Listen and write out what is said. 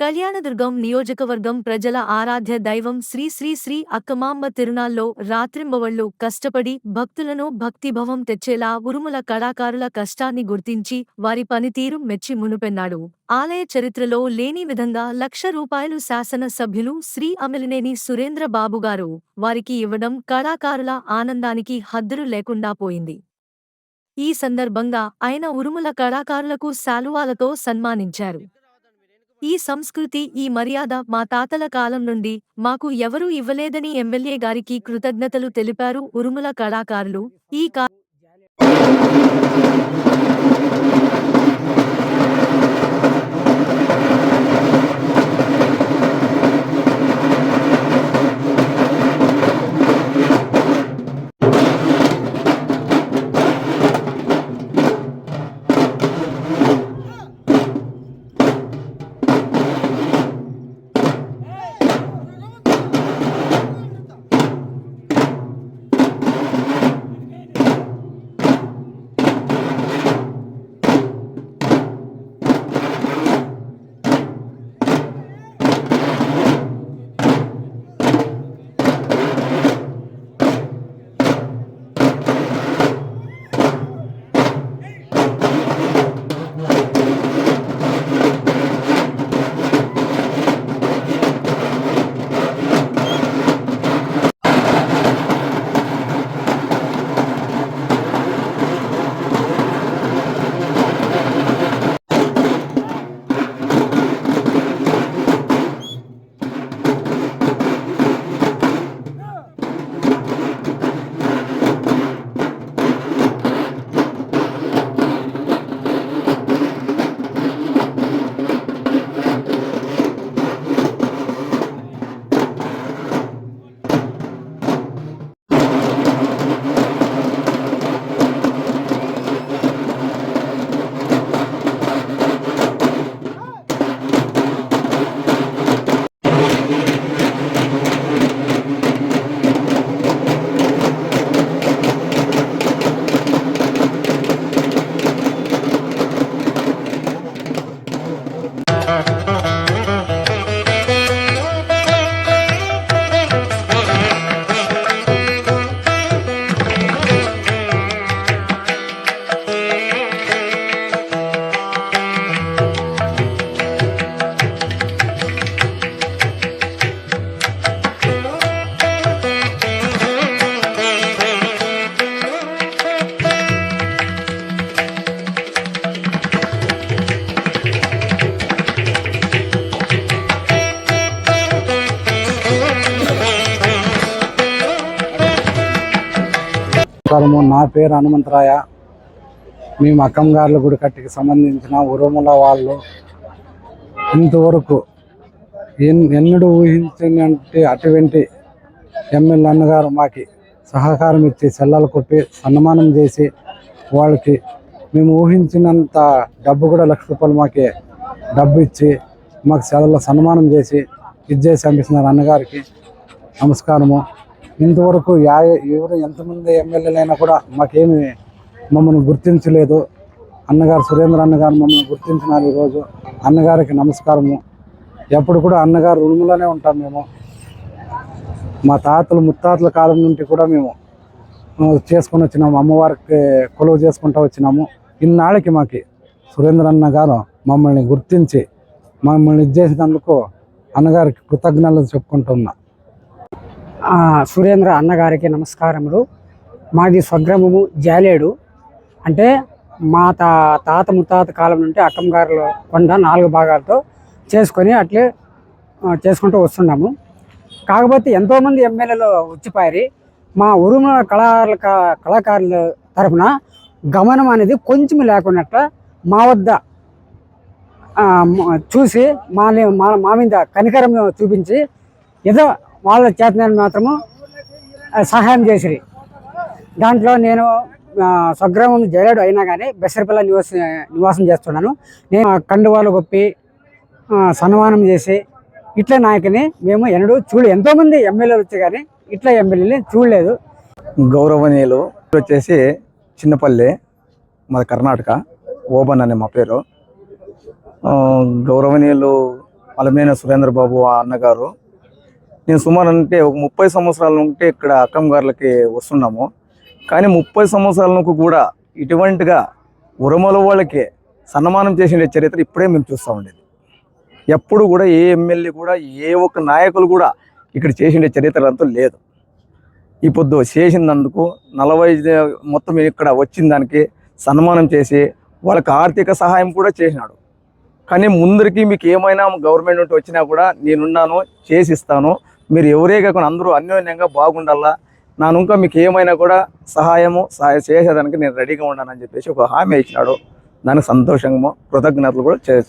కళ్యాణదుర్గం నియోజకవర్గం ప్రజల ఆరాధ్య దైవం శ్రీ శ్రీ శ్రీ అక్కమాంబ తిరునాల్లో రాత్రింబవళ్ళు కష్టపడి భక్తులను భక్తిభవం తెచ్చేలా ఉరుముల కళాకారుల కష్టాన్ని గుర్తించి వారి పనితీరు మెచ్చి మునుపెన్నాడు. ఆలయ చరిత్రలో లేని విధంగా లక్ష రూపాయలు శాసన సభ్యులు శ్రీ అమిలినేని సురేంద్ర బాబుగారు వారికి ఇవ్వడం కళాకారుల ఆనందానికి హద్దులు లేకుండా పోయింది. ఈ సందర్భంగా ఆయన ఉరుముల కళాకారులకు శాలువాలతో సన్మానించారు. ఈ సంస్కృతి ఈ మర్యాద మా తాతల కాలం నుండి మాకు ఎవరూ ఇవ్వలేదని ఎమ్మెల్యే గారికి కృతజ్ఞతలు తెలిపారు ఉరుముల కళాకారులు. ఈ కా నమస్కారము. నా పేరు హనుమంతరాయ. మేము అక్కంగార్ల గుడి కట్టికి సంబంధించిన ఉరుముల వాళ్ళు. ఇంతవరకు ఎన్ ఎన్నడూ ఊహించినట్టు అటువంటి ఎమ్మెల్యే అన్నగారు మాకి సహకారం ఇచ్చి సెల్లలు కొప్పి సన్మానం చేసి వాళ్ళకి మేము ఊహించినంత డబ్బు కూడా లక్ష రూపాయలు మాకి డబ్బు ఇచ్చి మాకు సెలవులో సన్మానం చేసి ఇది చేసి పంపిస్తున్నారు అన్నగారికి నమస్కారము. ఇంతవరకు యా ఎవరు ఎంతమంది ఎమ్మెల్యేలైనా కూడా మాకేమి మమ్మల్ని గుర్తించలేదు. అన్నగారు సురేంద్ర అన్నగారు మమ్మల్ని గుర్తించినారు ఈరోజు. అన్నగారికి నమస్కారము. ఎప్పుడు కూడా అన్నగారు రుణములోనే ఉంటాం మేము. మా తాతలు ముత్తాతల కాలం నుండి కూడా మేము చేసుకొని వచ్చినాము. అమ్మవారికి కొలువు చేసుకుంటూ వచ్చినాము. ఇన్నాళ్ళకి మాకి సురేంద్ర అన్న గారు మమ్మల్ని గుర్తించి మమ్మల్ని ఇది చేసినందుకు అన్నగారికి కృతజ్ఞతలు చెప్పుకుంటున్నా. సురేంద్ర అన్నగారికి నమస్కారములు. మాది స్వగ్రామము జాలేడు. అంటే మా తా తాత ముత్తాత కాలం నుండి అక్కంగారుల కొండ నాలుగు భాగాలతో చేసుకొని అట్లే చేసుకుంటూ వస్తున్నాము. కాకపోతే ఎంతోమంది ఎమ్మెల్యేలు వచ్చిపోయారు మా ఉరుమ కళాకారుల కళాకారుల తరఫున గమనం అనేది కొంచెం లేకున్నట్ట మా వద్ద చూసి మా మా మీద కనికరం చూపించి ఏదో వాళ్ళ చేతనని మాత్రము సహాయం చేసిరి. దాంట్లో నేను స్వగ్రామం జయలేడు అయినా కానీ బెసరపల్లి నివాస నివాసం చేస్తున్నాను. నేను కండువాలు గొప్పి సన్మానం చేసి ఇట్లా నాయకుని మేము ఎన్నడూ చూడు ఎంతోమంది ఎమ్మెల్యేలు వచ్చి కానీ ఇట్లా ఎమ్మెల్యేని చూడలేదు. గౌరవనీయులు వచ్చేసి చిన్నపల్లి మాది కర్ణాటక ఓబన్ అనే మా పేరు. గౌరవనీయులు అలమేన సురేంద్ర బాబు ఆ అన్నగారు నేను సుమారు అంటే ఒక ముప్పై సంవత్సరాల నుండి ఇక్కడ అక్కం వస్తున్నాము. కానీ ముప్పై సంవత్సరాలకు కూడా ఇటువంటిగా ఉరమల వాళ్ళకి సన్మానం చేసిన చరిత్ర ఇప్పుడే మేము చూస్తూ ఉండేది. ఎప్పుడు కూడా ఏ ఎమ్మెల్యే కూడా ఏ ఒక్క నాయకులు కూడా ఇక్కడ చేసిన చరిత్ర అంతా లేదు. ఈ పొద్దు చేసినందుకు నలభై మొత్తం ఇక్కడ వచ్చిన దానికి సన్మానం చేసి వాళ్ళకి ఆర్థిక సహాయం కూడా చేసినాడు. కానీ ముందరికి మీకు ఏమైనా గవర్నమెంట్ నుండి వచ్చినా కూడా నేనున్నాను చేసిస్తాను మీరు ఎవరే కాకుండా అందరూ అన్యోన్యంగా బాగుండాలా? నాను ఇంకా మీకు ఏమైనా కూడా సహాయము సహాయం చేసేదానికి నేను రెడీగా ఉన్నానని చెప్పేసి ఒక హామీ ఇచ్చినాడు. దానికి సంతోషంగా కృతజ్ఞతలు కూడా చే-